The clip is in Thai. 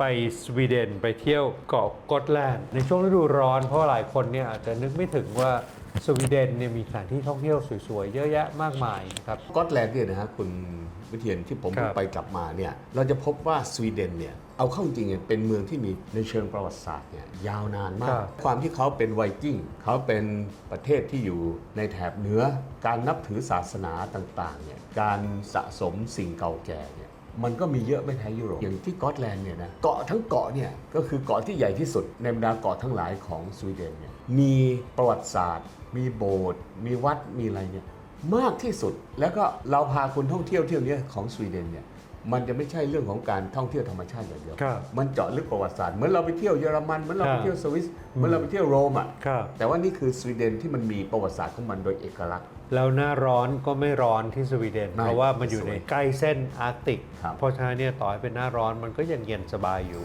ไปสวีเดนไปเที่ยวเกาะกอตแลนด์ในช่วงฤดูร้อนเพราะว่าหลายคนเนี่ยอาจจะนึกไม่ถึงว่าสวีเดนเนี่ยมีสถานที่ท่องเที่ยวสวยๆ เยอะแยะมากมายนะครับสกอตแลนด์เนี่ยนะฮะคุณวิเทียนที่ผมครับ ไปกลับมาเนี่ยเราจะพบว่าสวีเดนเนี่ยเอาเข้าจริงเนี่ยเป็นเมืองที่มีในเชิงประวัติศาสตร์เนี่ยยาวนานมาครักบความที่เขาเป็นไวกิ้งเขาเป็นประเทศที่อยู่ในแถบเหนือ การนับถือศาสนาต่างๆเนี่ยการสะสมสิ่งเก่าแก่เนี่ย มันก็มีเยอะไม่แพ้ยุโรปอย่างที่สกอตแลนด์เนี่ยนะเกาะทั้งเกาะเนี่ยก็คือเกาะที่ใหญ่ที่สุดในบรรดาเกาะทั้งหลายของสวีเดนเนี่ยมีประวัติศาสตร์ มีโบสถ์มีวัดมีอะไรเนี่ยมากที่สุดแล้วก็เราพาคุณท่องเที่ยวเที่ยวเนี้ยของสวีเดนเนี่ย มันจะไม่ใช่เรื่องของการท่องเที่ยวธรรมชาติอย่างเดียว ครับมันเจาะลึกประวัติศาสตร์เหมือนเราไปเที่ยวเยอรมันเหมือนเราครัไปบเที่ยวสวิสเหมือนเราไปเที่ยวโรมอะครับ แต่ว่านี่คือสวีเดนที่มันมีประวัติศาสตร์ของมันโดยเอกลักษณ์ แล้วหน้าร้อนก็ไม่ร้อนที่สวีเดน ไม่เพราะว่ามันอยู่สวยในใกล้เส้นอาร์กติก ครับ เพราะฉะนั้นเนี่ยต่อให้เป็นหน้าร้อนมันก็ยังเย็นสบายอยู่